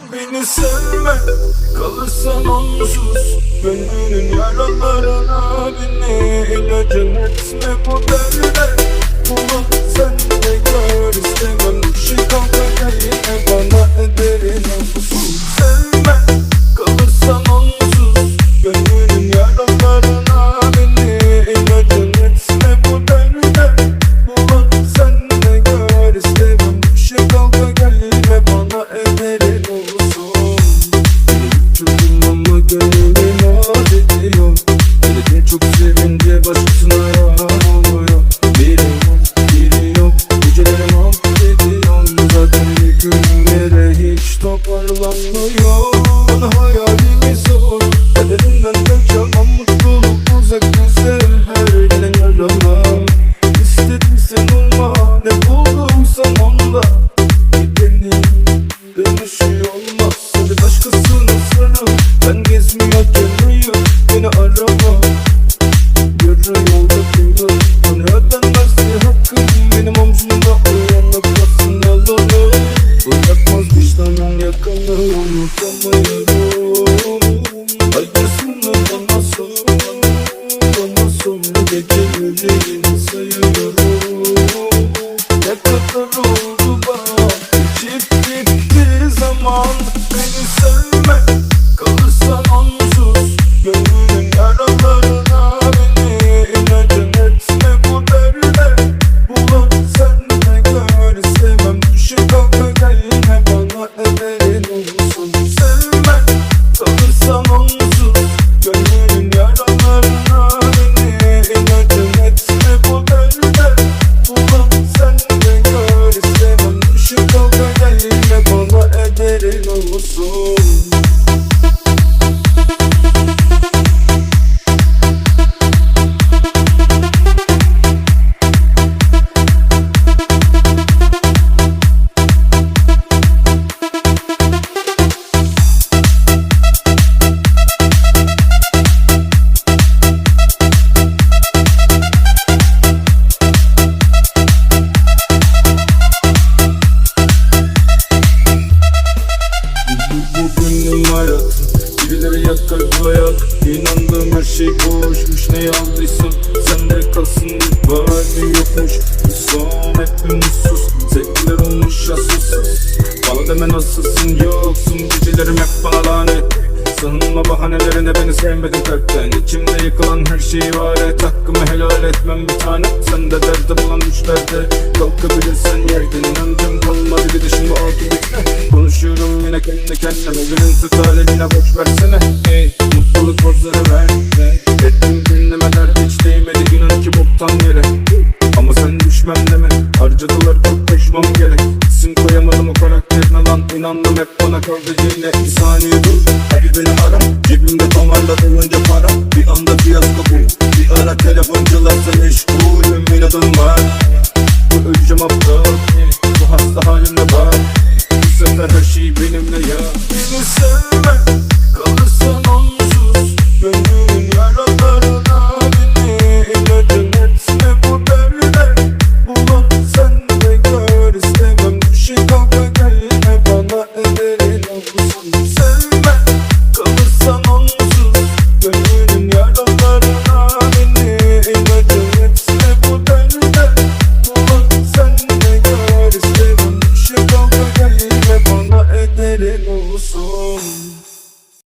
Beni sevme kalırsan onsuz. Gönlünün yaralarına beni ilacın etme. Bu derde Bunu sen de gör. İstemem şey kalka yine bana ederin olsun Sevme kalırsan onsuz. Gönlünün yaralarına beni ilacın etme. Bu derde Bunu sen de gör. İstemem şey kalka gelme bana ederin toparlanmıyor Bana hayalimi sor Kaderinden kaçamam mutluluk uzak bize Her gelen yarama İstedim sen olma Ne bulduysam onda Gidelim Dönüşü Unutamıyorum Acısını bana sor. Bana sor Geceleri sayıyorum Ne kadar oldu bana? Geçip gitti zaman olsun Bu hayat İnandığım her şey boşmuş. Ne aldıysam sende kalsın. Var mı yokmuş. Bir son hep umutsuz Sevgiler olmuş asılsız. Bana deme nasılsın yoksun. Gecelerim hep bana lanet. Sığınma bahanelerine beni sevmedin kalpten. İçimde yıkılan her şeyi var et. Hakkımı helal etmem bir tane. Sen de derde bulan düşlerde Kalkabilirsen yerden. İnancım kalmadı şimdi oldu bitme. Konuşuyorum yine kendi kendime Günün sık haline boş versene. Ey mutluluk pozları ver. Ettim kendime dert hiç değmedi inan ki boktan yere. Ama sen düşmem deme Harcadılar çok koşmam gerek? İsim koyamadım o karakterine lan İnandım hep bana kaldı yine. Bir saniye dur Hadi beni ara. Cebimde damarla dolunca para Bir anda fiyasko bu Bir ara telefoncularsa meşgulüm inadım var. Bu öleceğim aptal Bu hasta halimle bak Her şey benimle ya. Beni sevme